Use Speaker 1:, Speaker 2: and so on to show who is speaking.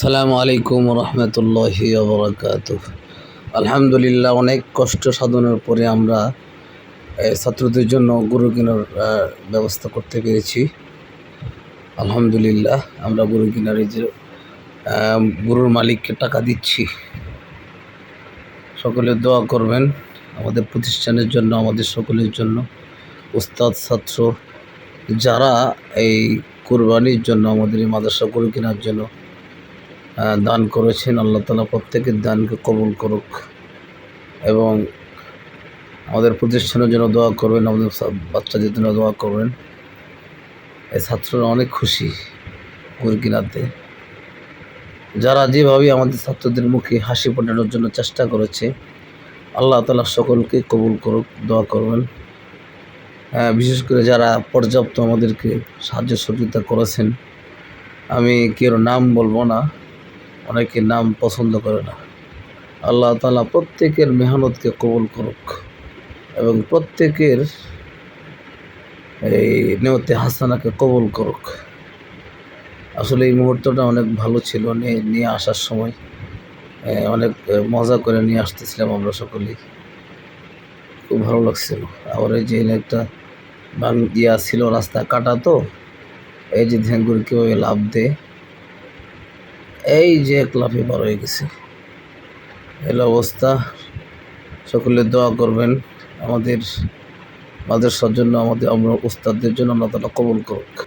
Speaker 1: সালামু আলাইকুম রহমতুল্লাহি আলহামদুলিল্লাহ, অনেক কষ্ট সাধনের পরে আমরা ছাত্রদের জন্য গরু কেনার ব্যবস্থা করতে পেরেছি। আলহামদুলিল্লাহ, আমরা গরু কেনার যে গরুর মালিককে টাকা দিচ্ছি। সকলে দোয়া করবেন, আমাদের প্রতিষ্ঠানের জন্য, আমাদের সকলের জন্য। উস্তাদ, ছাত্র, যারা এই কোরবানির জন্য আমাদের এই মাদ্রাসা গরু কেনার জন্য দান করেছেন, আল্লাহ তালা প্রত্যেকের দানকে কবুল করুক। এবং আমাদের প্রতিষ্ঠানের জন্য দোয়া করবেন, আমাদের বাচ্চাদের জন্য দোয়া করবেন। এই ছাত্ররা অনেক খুশি গরু কিনাতে। যারা যেভাবে আমাদের ছাত্রদের মুখে হাসি ফোটানোর জন্য চেষ্টা করেছে, আল্লাহ তালা সকলকে কবুল করুক, দোয়া করবেন। বিশেষ করে যারা পর্যাপ্ত আমাদেরকে সাহায্য সহযোগিতা করেছেন, আমি কেউ নাম বলব না, অনেকে নাম পছন্দ করে না। আল্লাহ তালা প্রত্যেকের মেহনতকে কবুল করুক এবং প্রত্যেকের এই নেওতে হাসানাকে কবুল করুক। আসলে এই মুহূর্তটা অনেক ভালো ছিল, নিয়ে আসার সময় অনেক মজা করে নিয়ে আসতেছিলাম আমরা সকলেই। খুব ভালো লাগছিল। আবার এই যে একটা ইয়া ছিল রাস্তা কাটা তো, এই যে ধ্যানগুর কীভাবে লাভ দে। এই যে লাফে পার হয়ে গেছে। এল অবস্থা, সকলে দোয়া করবেন, আমাদের, মাদ্রাসার জন্য, আমাদের আমরা উস্তাদদের জন্য আমরা তারা কবল করুক।